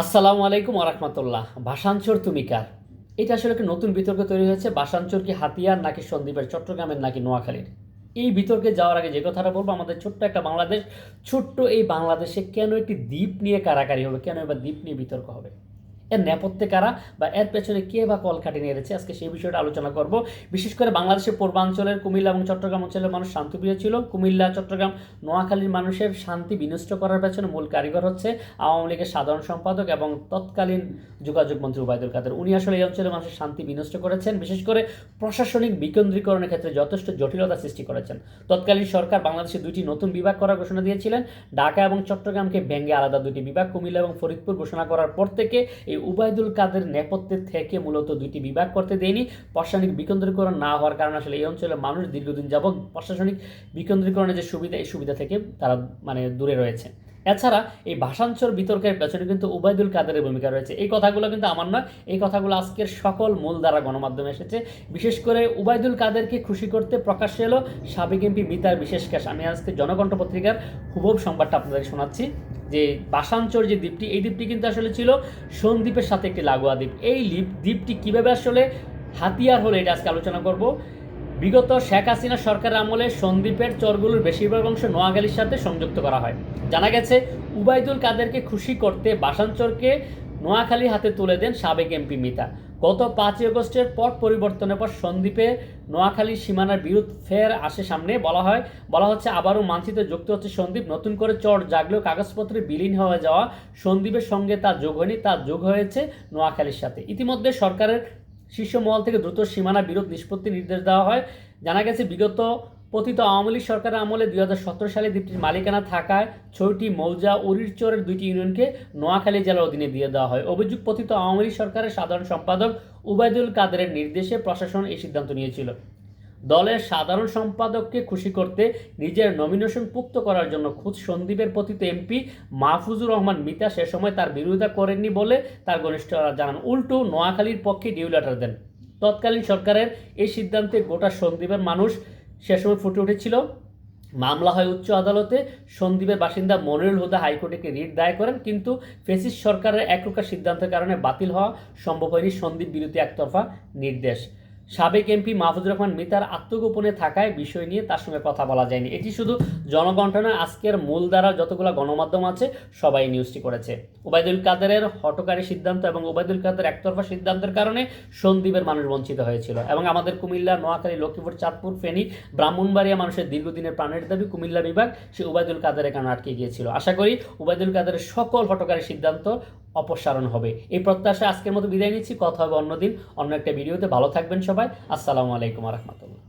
আসসালামু আলাইকুম আরহামতুল্লাহ ভাষাঞ্চর তুমি কার? এটা আসলে একটা নতুন বিতর্ক তৈরি হয়েছে। ভাষাঞ্চর কি হাতিয়ার নাকি সন্দ্বীপের চট্টগ্রামের নাকি নোয়াখালীর? এই বিতর্কে যাওয়ার আগে যে কথাটা বলব, আমাদের ছোট্ট একটা বাংলাদেশ, ছোট্ট এই বাংলাদেশে কেন একটি দ্বীপ নিয়ে কারাকারি হবে কেন এবার দ্বীপ নিয়ে বিতর্ক হবে? এর নেপথ্যে কারা বা এর পেছনে কে বা কল কাটি নিয়ে রয়েছে আজকে সেই বিষয়টা আলোচনা করব। বিশেষ করে বাংলাদেশের পূর্বাঞ্চলের কুমিল্লা এবং চট্টগ্রাম অঞ্চলের মানুষ শান্তিপ্রিয় ছিল। কুমিল্লা, চট্টগ্রাম, নোয়াখালীর মানুষের শান্তি বিনষ্ট করার পেছনে মূল কারিগর হচ্ছে আওয়ামী লীগের সাধারণ সম্পাদক এবং তৎকালীন যোগাযোগ মন্ত্রী উবায়দুল কাদের। উনি আসলে এই অঞ্চলের মানুষের শান্তি বিনষ্ট করেছেন। বিশেষ করে প্রশাসনিক বিকেন্দ্রীকরণের ক্ষেত্রে যথেষ্ট জটিলতা সৃষ্টি করেছেন। তৎকালীন সরকার বাংলাদেশে দুইটি নতুন বিভাগ করার ঘোষণা দিয়েছিলেন। ঢাকা এবং চট্টগ্রামকে ভেঙে আলাদা দুটি বিভাগ, কুমিল্লা এবং ফরিদপুর ঘোষণা করার পর থেকে এই উবায়দুল কাদের নেপথ্যে থেকে মূলত দুইটি বিভাগ করতে দেয়নি। প্রশাসনিক বিকেন্দ্রীকরণ না হওয়ার কারণে আসলে এই অঞ্চলের মানুষ দীর্ঘদিন যাবৎ প্রশাসনিক বিকেন্দ্রীকরণের যে সুবিধা, এই সুবিধা থেকে তারা মানে দূরে রয়েছে। এছাড়া এই ভাষাঞ্চর বিতর্কের পেছনে কিন্তু উবায়দুল কাদেরের ভূমিকা রয়েছে। এই কথাগুলো কিন্তু আমার নয়, এই কথাগুলো আজকের সকল মূল দ্বারা গণমাধ্যমে এসেছে। বিশেষ করে উবায়দুল কাদেরকে খুশি করতে প্রকাশ্যে এলো সাবেক এমপি মিতার বিশেষ ক্যাশ। আমি আজকে জনকণ্ঠ পত্রিকার হুবব সংবাদটা আপনাদের শোনাচ্ছি। যে বাসাঞ্চর যে দ্বীপটি, এই দ্বীপটি কিন্তু আসলে ছিল সন্দ্বীপের সাথে একটি লাগোয়া দ্বীপ। এই দ্বীপটি কীভাবে আসলে হাতিয়ার হলে এটা আজকে আলোচনা করব। বিগত শেখ হাসিনা সরকারের আমলে সন্দ্বীপের চরগুলোর বেশিরভাগ অংশ নোয়াখালীর সাথে সংযুক্ত করা হয়। জানা গেছে, উবায়দুল কাদেরকে খুশি করতে বাসাঞ্চরকে নোয়াখালী হাতে তুলে দেন সাবেক এমপি মিতা। গত পাঁচই আগস্টের পট পরিবর্তনের পর সন্দ্বীপে নোয়াখালী সীমানার বিরোধ ফের আসে সামনে। বলা হয়, বলা হচ্ছে আবারও মানচিত্রে যুক্ত হচ্ছে সন্দ্বীপ। নতুন করে চর জাগলেও কাগজপত্রে বিলীন হয়ে যাওয়া সন্দ্বীপের সঙ্গে তা যোগ হয়নি তা যোগ হয়েছে নোয়াখালীর সাথে। ইতিমধ্যে সরকারের শীর্ষ মহল থেকে দ্রুত সীমানা বিরোধ নিষ্পত্তি নির্দেশ দেওয়া হয়। জানা গেছে, বিগত পতিত আওয়ামী লীগ সরকারের আমলে দুই হাজার সতেরো সালে দ্বীপটির মালিকানা থাকায় ছয়টি মৌজা উরিরচরের দুইটি ইউনিয়নকে নোয়াখালী জেলার অধীনে দিয়ে দেওয়া হয়। অভিযোগ পতিত আওয়ামী লীগ সরকারের সাধারণ সম্পাদক উবায়দুল কাদেরের নির্দেশে প্রশাসন এই সিদ্ধান্ত নিয়েছিল। দলের সাধারণ সম্পাদককে খুশি করতে নিজের নমিনেশন পুক্ত করার জন্য খুদ সন্দীপের পতিত এমপি মাহফুজুর রহমান মিতা সে সময় তার বিরোধিতা করেননি বলে তার ঘনিষ্ঠরা জানান। উল্টো নোয়াখালীর পক্ষে ডিউ লেটার দেন। তৎকালীন সরকারের এই সিদ্ধান্তে গোটা সন্দীপের মানুষ সে সময় ফুটে উঠেছিল। মামলা হয় উচ্চ আদালতে। সন্দ্বীপের বাসিন্দা মনিরুল হুদা হাইকোর্টে রিট দায় করেন, কিন্তু ফেসিস সরকারের একপ্রকার সিদ্ধান্তের কারণে বাতিল হওয়া সম্ভব হয়নি সন্দ্বীপ বিরোধী একতরফা নির্দেশ। সাবেক এমপি মাহফুজুর রহমান মিতার আত্মগোপনে থাকায় বিষয় নিয়ে তার সঙ্গে কথা বলা যায়নি। এটি শুধু জনকণ্ঠনা আজকের মূল দ্বারা যতগুলো গণমাধ্যম আছে, সবাই নিউজটি করেছে। ওবায়দুল কাদেরের হটকারী সিদ্ধান্ত এবং ওবায়দুল কাদের একতরফা সিদ্ধান্তের কারণে সন্দ্বীপের মানুষ বঞ্চিত হয়েছিল এবং আমাদের কুমিল্লা, নোয়াখালী, লক্ষ্মীপুর, চাঁদপুর, ফেনী, ব্রাহ্মণবাড়িয়া মানুষের দীর্ঘদিনের প্রাণের দাবি কুমিল্লা বিভাগ সে ওবায়দুল কাদেরের কারণে আটকে গিয়েছিল। আশা করি ওবায়দুল কাদেরের সকল হটকারী সিদ্ধান্ত অপসারণ হবে। এই প্রত্যাশা আজকের মতো বিদায় নিচ্ছি। কথা হবে অন্যদিন, অন্য একটা ভিডিওতে। ভালো থাকবেন সবাই। আসসালামু আলাইকুম রহমতুল্লাহ।